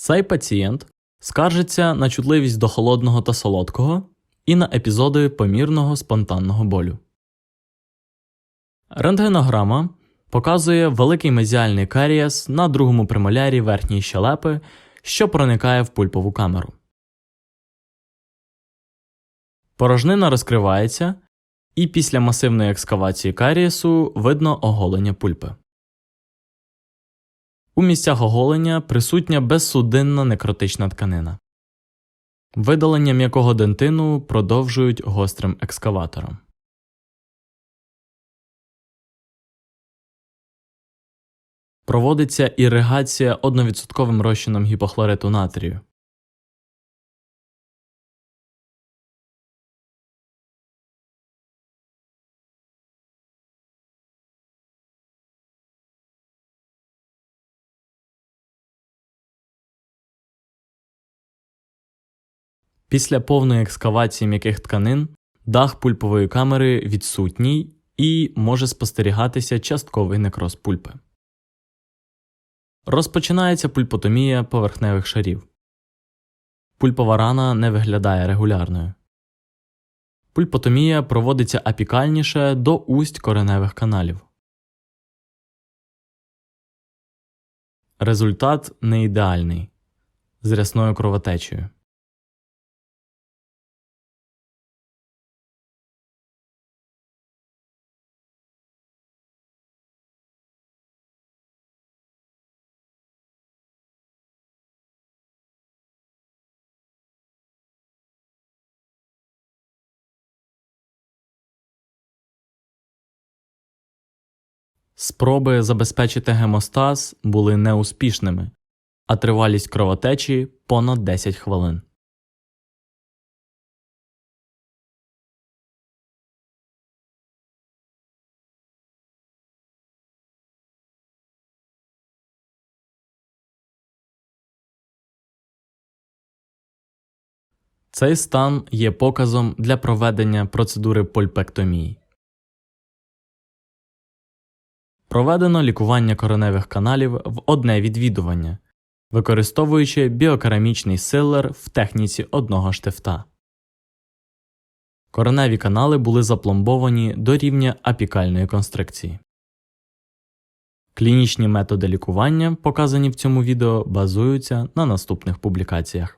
Цей пацієнт скаржиться на чутливість до холодного та солодкого і на епізоди помірного спонтанного болю. Рентгенограма показує великий мезіальний карієс на другому премолярі верхньої щелепи, що проникає в пульпову камеру. Порожнина розкривається, і після масивної екскавації карієсу видно оголення пульпи. У місцях оголення присутня безсудинна некротична тканина. Видалення м'якого дентину продовжують гострим екскаватором. Проводиться іригація 1% розчином гіпохлориту натрію. Після повної екскавації м'яких тканин дах пульпової камери відсутній і може спостерігатися частковий некроз пульпи. Розпочинається пульпотомія поверхневих шарів. Пульпова рана не виглядає регулярною. Пульпотомія проводиться апікальніше до усть кореневих каналів. Результат не ідеальний з рясною кровотечею. Спроби забезпечити гемостаз були неуспішними, а тривалість кровотечі понад 10 хвилин. Цей стан є показом для проведення процедури пульпектомії. Проведено лікування кореневих каналів в одне відвідування, використовуючи біокерамічний силлер в техніці одного штифта. Кореневі канали були запломбовані до рівня апікальної констрикції. Клінічні методи лікування, показані в цьому відео, базуються на наступних публікаціях.